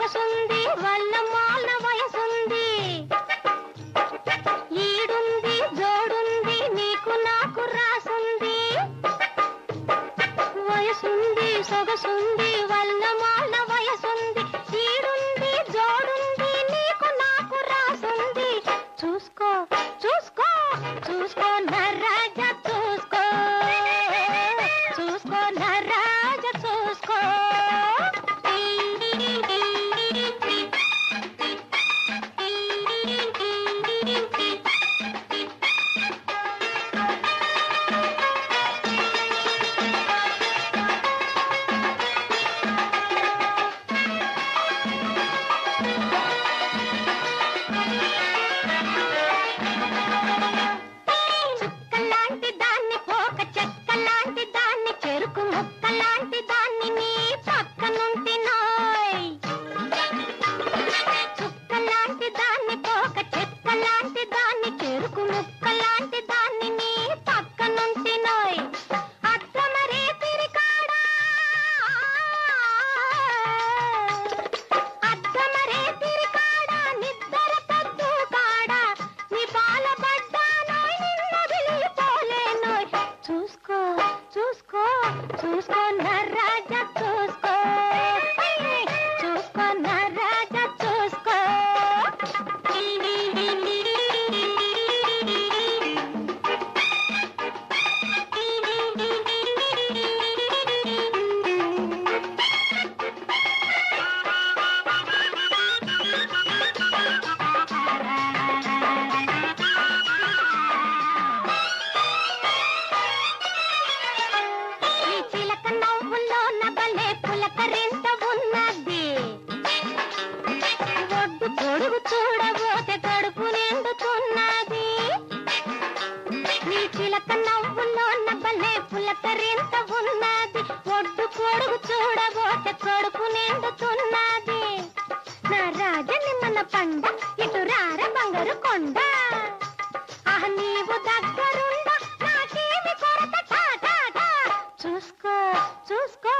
సొగసుంది వల్లమాల వయసుంది. ఈడుంది జోడుంది నీకు నాకు రాసుంది. వయసుంది సొగసుంది 咕噜。చిలక నవ్వులోన భలే పులకరింత ఉన్నది. పొడ్డు పొడుగు చూడబోతే కొడుకు నిండుతున్నది. నా రాజని మన పండ ఇటు రార బంగారు కొండ. ఆహ నీవు దగ్గరుండ చూసుకో చూసుకో.